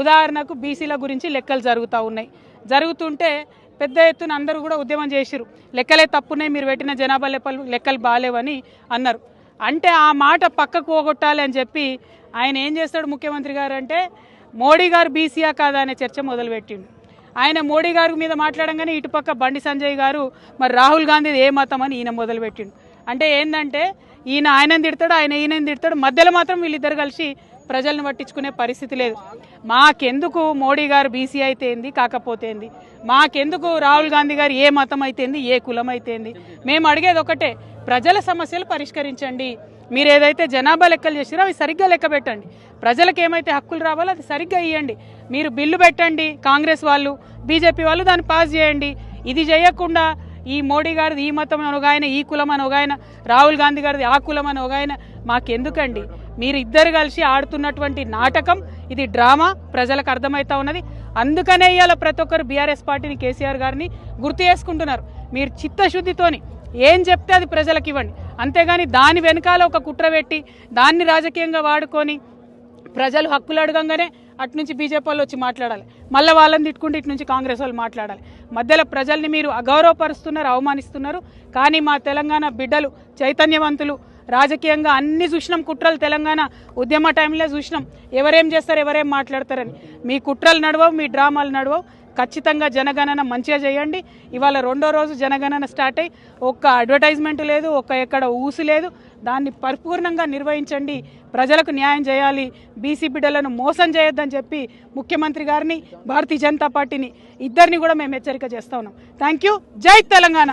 ఉదాహరణకు బీసీల గురించి లెక్కలు జరుగుతూ ఉన్నాయి. జరుగుతుంటే పెద్ద ఎత్తున అందరూ కూడా ఉద్యమం చేసిరు లెక్కలే తప్పున్నాయి మీరు పెట్టిన జనాభా లెక్కలు లెక్కలు బాగాలేవని అన్నారు. అంటే ఆ మాట పక్కకు పోగొట్టాలి అని చెప్పి ఆయన ఏం చేస్తాడు ముఖ్యమంత్రి గారు అంటే మోడీ గారు బీసీయా కాదా అనే చర్చ మొదలుపెట్టిండు. ఆయన మోడీ గారి మీద మాట్లాడంగానే ఇటుపక్క బండి సంజయ్ గారు మరి రాహుల్ గాంధీ ఏ మతం అని ఈయన మొదలుపెట్టిండు. అంటే ఏంటంటే ఈయన ఆయనని తిడతాడు ఆయన ఈయనని తిడతాడు. మధ్యలో మాత్రం వీళ్ళిద్దరు కలిసి ప్రజలను పట్టించుకునే పరిస్థితి లేదు. మాకెందుకు మోడీ గారు బీసీ అయితేంది కాకపోతేంది మాకెందుకు రాహుల్ గాంధీ గారు ఏ మతం అయితేంది ఏ కులం అయితేంది మేము అడిగేది ఒకటే ప్రజల సమస్యలు పరిష్కరించండి. మీరు ఏదైతే జనాభా లెక్కలు చేసిరో అవి సరిగ్గా లెక్క పెట్టండి. ప్రజలకు ఏమైతే హక్కులు రావాలో అది సరిగ్గా ఇవ్వండి మీరు బిల్లు పెట్టండి కాంగ్రెస్ వాళ్ళు బీజేపీ వాళ్ళు దాన్ని పాస్ చేయండి. ఇది చేయకుండా ఈ మోడీ గారిది ఈ మతం అని ఒక ఆయన ఈ కులం అని ఒక ఆయన రాహుల్ గాంధీ గారిది ఆ కులం అని ఒక ఆయన. మాకెందుకండి? మీరు ఇద్దరు కలిసి ఆడుతున్నటువంటి నాటకం ఇది డ్రామా ప్రజలకు అర్థమవుతా ఉన్నది. అందుకనే ఇవాళ ప్రతి ఒక్కరు బీఆర్ఎస్ పార్టీని కేసీఆర్ గారిని గుర్తు చేసుకుంటున్నారు. మీరు చిత్తశుద్ధితోని ఏం చెప్తే అది ప్రజలకు ఇవ్వండి. అంతేగాని దాని వెనకాల ఒక కుట్ర పెట్టి దాన్ని రాజకీయంగా వాడుకొని ప్రజలు హక్కులు అడగంగానే అటు నుంచి బీజేపీ వాళ్ళు వచ్చి మాట్లాడాలి. మళ్ళీ వాళ్ళని తిట్టుకుంటే ఇటు నుంచి కాంగ్రెస్ వాళ్ళు మాట్లాడాలి. మధ్యలో ప్రజల్ని మీరు అగౌరవపరుస్తున్నారు అవమానిస్తున్నారు. కానీ మా తెలంగాణ బిడ్డలు చైతన్యవంతులు రాజకీయంగా అన్ని చూసినాం. కుట్రలు తెలంగాణ ఉద్యమ టైంలో చూసినాం. ఎవరేం చేస్తారు ఎవరేం మాట్లాడతారని. మీ కుట్రలు నడవవు మీ డ్రామాలు నడవవు. ఖచ్చితంగా జనగణన మంచిగా చేయండి. ఇవాళ రెండో రోజు జనగణన స్టార్ట్ అయ్యి ఒక్క అడ్వర్టైజ్మెంట్ లేదు ఒక్క ఎక్కడ ఊసు లేదు. దాన్ని పరిపూర్ణంగా నిర్వహించండి. ప్రజలకు న్యాయం చేయాలి బీసీ బిడ్డలను మోసం చేయొద్దని చెప్పి ముఖ్యమంత్రి గారిని భారతీయ జనతా పార్టీని ఇద్దరిని కూడా మేము హెచ్చరిక చేస్తా ఉన్నాం. థ్యాంక్ యూ జై తెలంగాణ.